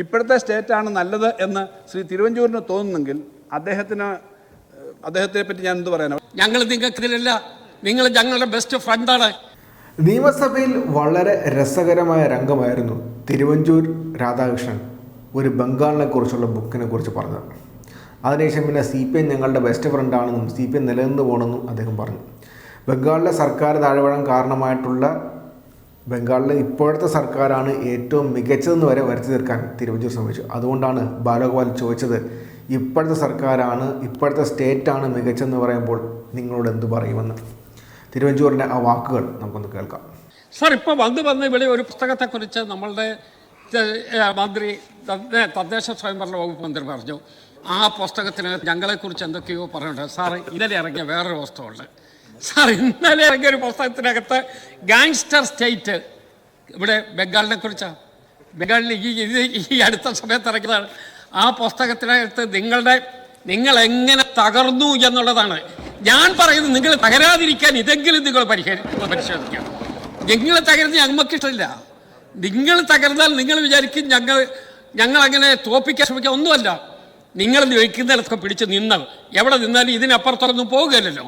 ഇപ്പോഴത്തെ സ്റ്റേറ്റാണ് നല്ലത് എന്ന് ശ്രീ തിരുവഞ്ചൂരിന് തോന്നുന്നെങ്കിൽ അദ്ദേഹത്തിന് അദ്ദേഹത്തെ പറ്റി ഞാൻ എന്ത് പറയാനാണ് ഞങ്ങൾ നിങ്ങൾക്കിതിലല്ല നിങ്ങൾ ഞങ്ങളുടെ ബെസ്റ്റ് ഫ്രണ്ടാണ് നിയമസഭയിൽ വളരെ രസകരമായ രംഗമായിരുന്നു തിരുവഞ്ചൂർ രാധാകൃഷ്ണൻ ഒരു ബംഗാളിനെ കുറിച്ചുള്ള ബുക്കിനെ കുറിച്ച് പറഞ്ഞത്. അതിനുശേഷം പിന്നെ സി പി എം ഞങ്ങളുടെ ബെസ്റ്റ് ഫ്രണ്ടാണെന്നും സി പി എം നിലനിന്ന് പോകണമെന്നും അദ്ദേഹം പറഞ്ഞു. ബംഗാളിലെ സർക്കാർ താഴ്വഴം കാരണമായിട്ടുള്ള ബംഗാളിലെ ഇപ്പോഴത്തെ സർക്കാരാണ് ഏറ്റവും മികച്ചതെന്ന് വരെ വരുത്തി തീർക്കാൻ തിരുവഞ്ചൂർ ശ്രമിച്ചു. അതുകൊണ്ടാണ് ബാലഗോപാൽ ചോദിച്ചത് ഇപ്പോഴത്തെ സർക്കാരാണ് ഇപ്പോഴത്തെ സ്റ്റേറ്റാണ് മികച്ചതെന്ന് പറയുമ്പോൾ നിങ്ങളോട് എന്തു പറയുമെന്ന്? തിരുവഞ്ചൂരിന്റെ ആ വാക്കുകൾ നമുക്കൊന്ന് കേൾക്കാം. സർ ഇപ്പോൾ വന്ന് വന്ന് ഇവിടെ ഒരു പുസ്തകത്തെക്കുറിച്ച് നമ്മളുടെ മന്ത്രി തദ്ദേശ സ്വയംഭരണ വകുപ്പ് മന്ത്രി പറഞ്ഞു. ആ പുസ്തകത്തിന് ഞങ്ങളെക്കുറിച്ച് എന്തൊക്കെയോ പറയുന്നുണ്ട് സാറ് ഇന്നലെ ഇറങ്ങിയ വേറൊരു പുസ്തകമുണ്ട്. സാർ ഇന്നലെ ഇറങ്ങിയ ഒരു പുസ്തകത്തിനകത്ത് ഗാങ്സ്റ്റർ സ്റ്റേറ്റ് ഇവിടെ ബംഗാളിനെ കുറിച്ചാണ് ബംഗാളിൽ ഈ ഇത് ഈ അടുത്ത സമയത്ത് ഇറങ്ങിയതാണ്. ആ പുസ്തകത്തിനകത്ത് നിങ്ങളുടെ നിങ്ങൾ എങ്ങനെ തകർന്നു എന്നുള്ളതാണ്. ഞാൻ പറയുന്നത് നിങ്ങൾ തകരാതിരിക്കാൻ ഇതെങ്കിലും നിങ്ങൾ പരിഹരി പരിശോധിക്കാം നിങ്ങൾ തകർന്ന് ഞങ്ങൾക്ക് ഇഷ്ടമില്ല. നിങ്ങൾ തകർന്നാൽ നിങ്ങൾ വിചാരിക്കും ഞങ്ങൾ ഞങ്ങൾ അങ്ങനെ തോപ്പിക്കാൻ ശ്രമിക്കാൻ ഒന്നുമല്ല. നിങ്ങൾ ജയിക്കുന്നിടത്തൊക്കെ പിടിച്ച് നിന്നത് എവിടെ നിന്നാലും ഇതിനപ്പുറത്തൊന്നും പോകുകയല്ലോ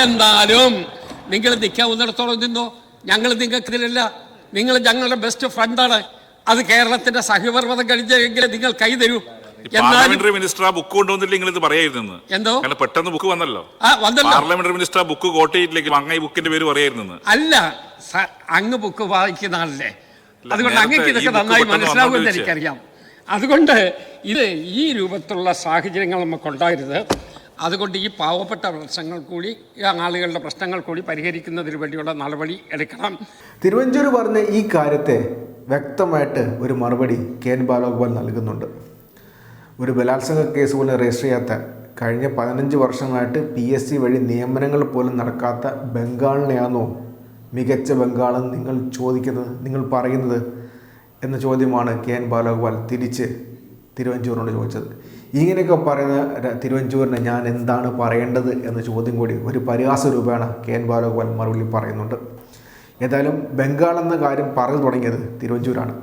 എന്നാലും നിങ്ങൾ നിൽക്കാവുന്നിടത്തോളം നിന്നോ? ഞങ്ങൾ നിങ്ങൾക്കിതിലല്ല. നിങ്ങൾ ഞങ്ങളുടെ ബെസ്റ്റ് ഫ്രണ്ടാണ് അത് കേരളത്തിന്റെ സഹ്യപർവതം കഴിഞ്ഞെങ്കിൽ നിങ്ങൾ കൈ തരൂ. പാർലമെന്ററി മിനിസ്റ്റർ ആ ബുക്ക് കൊണ്ടുവന്നില്ല നിങ്ങൾ ഇത് പറയായിരുന്നു എന്തോ? കാരണം പെട്ടെന്ന് ബുക്ക് വന്നല്ലോ. പാർലമെന്ററി മിനിസ്റ്റർ ആ ബുക്ക് കോട്ടയിലേക്ക് അങ്ങ് ഈ ബുക്കിന്റെ പേര് പറയായിരുന്നു അല്ല അങ്ങ് ബുക്ക് വായിക്കുന്ന ആളല്ലേ? അതുകൊണ്ട് അങ്ങക്ക് ഇതൊക്കെ നന്നായി മനസ്സിലാവുമെന്ന് എനിക്കറിയാം. അതുകൊണ്ട് ഇത് ഈ രൂപത്തിലുള്ള സാഹചര്യങ്ങൾ നമുക്കുണ്ടായിരുന്നത് അതുകൊണ്ട് ഈ പാവപ്പെട്ട പ്രശ്നങ്ങൾ കൂടി ആളുകളുടെ പ്രശ്നങ്ങൾ കൂടി പരിഹരിക്കുന്നതിന് വേണ്ടിയുള്ള നടപടി എടുക്കണം. തിരുവഞ്ചൂർ പറഞ്ഞ ഈ കാര്യത്തെ വ്യക്തമായിട്ട് ഒരു മറുപടി കെ എൻ ബാലഗോപാൽ നൽകുന്നുണ്ട്. ഒരു ബലാത്സംഗ കേസ് പോലും രജിസ്റ്റർ ചെയ്യാത്ത കഴിഞ്ഞ പതിനഞ്ച് വർഷമായിട്ട് പി എസ് സി വഴി നിയമനങ്ങൾ പോലും നടക്കാത്ത ബംഗാളിനെയാണോ മികച്ച ബംഗാളെന്ന് നിങ്ങൾ ചോദിക്കുന്നത് നിങ്ങൾ പറയുന്നത് എന്ന ചോദ്യമാണ് കെ എൻ ബാലഗോപാൽ തിരിച്ച് തിരുവഞ്ചൂരിനോട് ചോദിച്ചത്. ഇങ്ങനെയൊക്കെ പറയുന്ന തിരുവഞ്ചൂരിനെ ഞാൻ എന്താണ് പറയേണ്ടത് എന്ന ചോദ്യം കൂടി ഒരു പരിഹാസ രൂപേണ കെ എൻ ബാലഗോപാൽ മറുപടി പറയുന്നുണ്ട്. ഏതായാലും ബംഗാൾ എന്ന കാര്യം പറഞ്ഞു തുടങ്ങിയത് തിരുവഞ്ചൂരാണ്.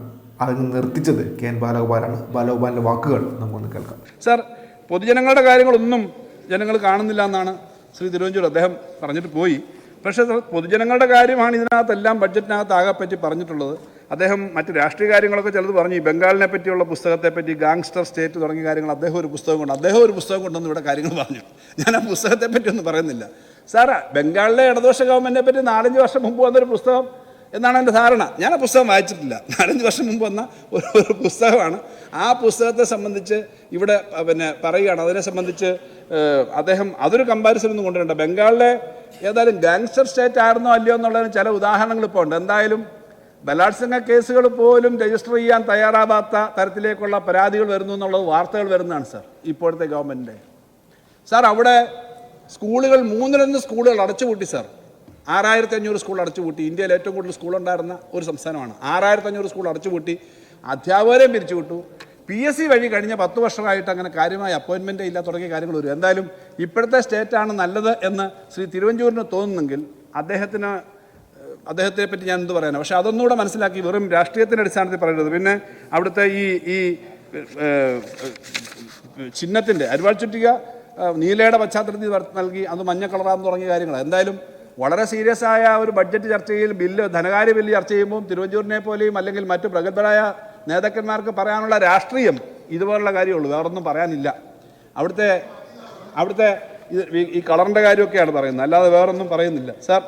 അത് നിർത്തിച്ചത് കെ എൻ ബാലഗോപാലാണ്. ബാലഗോപാലിന്റെ വാക്കുകൾ നമുക്കൊന്ന് കേൾക്കാം. സാർ പൊതുജനങ്ങളുടെ കാര്യങ്ങളൊന്നും ജനങ്ങൾ കാണുന്നില്ല എന്നാണ് ശ്രീ തിരുവഞ്ചൂർ അദ്ദേഹം പറഞ്ഞിട്ട് പോയി. പക്ഷേ പൊതുജനങ്ങളുടെ കാര്യമാണ് ഇതിനകത്തെല്ലാം ബഡ്ജറ്റിനകത്ത് ആകെ പറ്റി പറഞ്ഞിട്ടുള്ളത്. അദ്ദേഹം മറ്റ് രാഷ്ട്രീയ കാര്യങ്ങളൊക്കെ ചിലത് പറഞ്ഞു. ഈ ബംഗാളിനെ പറ്റിയുള്ള പുസ്തകത്തെ പറ്റി ഗാങ്സ്റ്റർ സ്റ്റേറ്റ് തുടങ്ങിയ കാര്യങ്ങൾ അദ്ദേഹം ഒരു പുസ്തകം കൊണ്ട് അദ്ദേഹം ഒരു പുസ്തകം കൊണ്ടൊന്നും ഇവിടെ കാര്യങ്ങൾ പറഞ്ഞു. ഞാൻ ആ പുസ്തകത്തെ പറ്റി ഒന്നും പറയുന്നില്ല. സാറാ ബംഗാളിലെ ഇടതുപക്ഷ ഗവൺമെന്റിനെ പറ്റി നാലഞ്ച് വർഷം മുമ്പ് വന്നൊരു പുസ്തകം എന്നാണ് എന്റെ ധാരണ. ഞാൻ ആ പുസ്തകം വായിച്ചിട്ടില്ല. നാലഞ്ച് വർഷം മുമ്പ് വന്ന ഒരു ഒരു പുസ്തകമാണ്. ആ പുസ്തകത്തെ സംബന്ധിച്ച് ഇവിടെ പിന്നെ പറയുകയാണ്. അതിനെ സംബന്ധിച്ച് അദ്ദേഹം അതൊരു കമ്പാരിസൺ ഒന്നും കൊണ്ടുവരണ്ട. ബംഗാളിലെ ഏതായാലും ഗാങ്സ്റ്റർ സ്റ്റേറ്റ് ആയിരുന്നോ അല്ലയോ എന്നുള്ളതിന് ചില ഉദാഹരണങ്ങൾ ഇപ്പോൾ ഉണ്ട്. എന്തായാലും ബലാത്സംഗ കേസുകൾ പോലും രജിസ്റ്റർ ചെയ്യാൻ തയ്യാറാവാത്ത തരത്തിലേക്കുള്ള പരാതികൾ വരുന്നു എന്നുള്ളത് വാർത്തകൾ വരുന്നതാണ് സാർ ഇപ്പോഴത്തെ ഗവൺമെന്റിന്റെ സാർ അവിടെ സ്കൂളുകൾ മൂന്നിലൊന്ന് സ്കൂളുകൾ അടച്ചുപൂട്ടി സാർ. ആറായിരത്തി അഞ്ഞൂറ് സ്കൂൾ അടച്ചുപൂട്ടി. ഇന്ത്യയിൽ ഏറ്റവും കൂടുതൽ സ്കൂൾ ഉണ്ടായിരുന്ന ഒരു സംസ്ഥാനമാണ്. ആറായിരത്തി അഞ്ഞൂറ് സ്കൂൾ അടച്ചുപൂട്ടി. അധ്യാപകരെയും പിരിച്ചുവിട്ടു. പി എസ് സി വഴി കഴിഞ്ഞ പത്ത് വർഷമായിട്ട് അങ്ങനെ കാര്യമായ അപ്പോയിൻമെന്റ് ഇല്ല തുടങ്ങിയ കാര്യങ്ങൾ വരും. എന്തായാലും ഇപ്പോഴത്തെ സ്റ്റേറ്റാണ് നല്ലത് എന്ന് ശ്രീ തിരുവഞ്ചൂരിന് തോന്നുന്നെങ്കിൽ അദ്ദേഹത്തിന് അദ്ദേഹത്തെ പറ്റി ഞാൻ എന്ത് പറയാനാണ് പക്ഷേ അതൊന്നുകൂടെ മനസ്സിലാക്കി വെറും രാഷ്ട്രീയത്തിന്റെ അടിസ്ഥാനത്തിൽ പറയരുത് പിന്നെ അവിടുത്തെ ഈ ഈ ചിഹ്നത്തിന്റെ അരുവാൾ ചുറ്റിക നീലയുടെ പശ്ചാത്തലത്തിൽ നൽകി അത് മഞ്ഞ കളറാന്ന് തുടങ്ങിയ കാര്യങ്ങൾ എന്തായാലും വളരെ സീരിയസ് ആയ ഒരു ബഡ്ജറ്റ് ചർച്ചയിൽ ബില്ല് ധനകാര്യ ബില്ല് ചർച്ച ചെയ്യുമ്പോൾ തിരുവഞ്ചൂരിനെ പോലെയും അല്ലെങ്കിൽ മറ്റു പ്രഗത്ഭരായ നേതാക്കന്മാർക്ക് പറയാനുള്ള രാഷ്ട്രീയം ഇതുപോലുള്ള കാര്യമുള്ളൂ. വേറൊന്നും പറയാനില്ല. അവിടുത്തെ അവിടുത്തെ ഈ കളറിന്റെ കാര്യമൊക്കെയാണ് പറയുന്നത്. അല്ലാതെ വേറൊന്നും പറയുന്നില്ല. സാർ